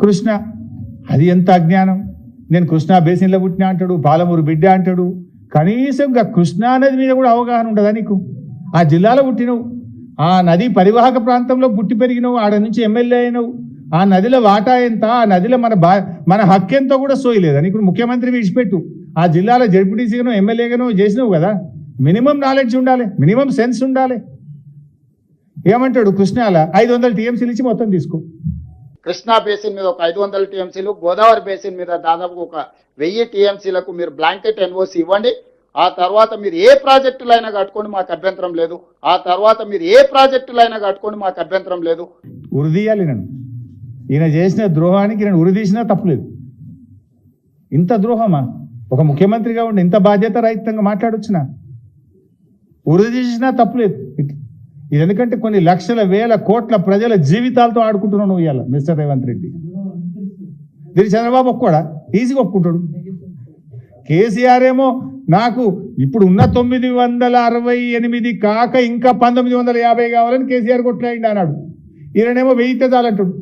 కృష్ణ అది ఎంత అజ్ఞానం? నేను కృష్ణా బేసిన్లో పుట్టిన అంటాడు పాలమూరు బిడ్డ అంటాడు. కనీసం కృష్ణా నది మీద కూడా అవగాహన ఉండదా నీకు? ఆ జిల్లాలో పుట్టినవు. ఆ నది పరివాహక ప్రాంతంలో పుట్టి పెరిగినవు ఆడ నుంచి ఎమ్మెల్యే అయినవు. ఆ నదిలో వాటా ఎంత? ఆ నదిలో మన బా మన హక్కు ఎంతో కూడా సోయలేదా? నీకు ముఖ్యమంత్రి విడిచిపెట్టు. ఆ జిల్లాలో జడ్పీటీసీగానో ఎమ్మెల్యేగానో చేసినావు కదా. మినిమం నాలెడ్జ్ ఉండాలి మినిమం సెన్స్ ఉండాలి. ఏమంటాడు కృష్ణాల? ఐదు వందల టీఎంసీలు ఇచ్చి మొత్తం తీసుకో. కృష్ణా బేసిన్ మీద ఒక ఐదు వందల టీఎంసీలు గోదావరి బేసిన్ మీద దాదాపు ఒక వెయ్యి టీఎంసీలకు మీరు బ్లాంకెట్ ఎన్ఓసి ఇవ్వండి. ఆ తర్వాత మీరు ఏ ప్రాజెక్టులైనా కట్టుకోండి మాకు అభ్యంతరం లేదు. ఆ తర్వాత మీరు ఏ ప్రాజెక్టులైనా కట్టుకోండి మాకు అభ్యంతరం లేదు. ఉరిదీయాలి నన్ను ఈయన చేసిన ద్రోహానికి నేను ఉరిదీసినా తప్పులేదు. ఇంత ద్రోహమా? ఒక ముఖ్యమంత్రిగా ఉండి ఇంత బాధ్యత రహితంగా మాట్లాడొచ్చునా? ఉరిదీసినా తప్పలేదు. ఇది ఎందుకంటే కొన్ని లక్షల వేల కోట్ల ప్రజల జీవితాలతో ఆడుకుంటున్నావు నువ్వు ఇవాళ మిస్టర్ రేవంత్ రెడ్డి. దీని చంద్రబాబు ఒక్కడా ఈజీగా ఒప్పుకుంటాడు. కేసీఆర్ ఏమో నాకు ఇప్పుడు ఉన్న తొమ్మిది వందల అరవై ఎనిమిది కాక ఇంకా పంతొమ్మిది వందల యాభై కావాలని కేసీఆర్ కొట్లాడి అన్నాడు. ఈయననేమో వెయ్యితే చాలంటాడు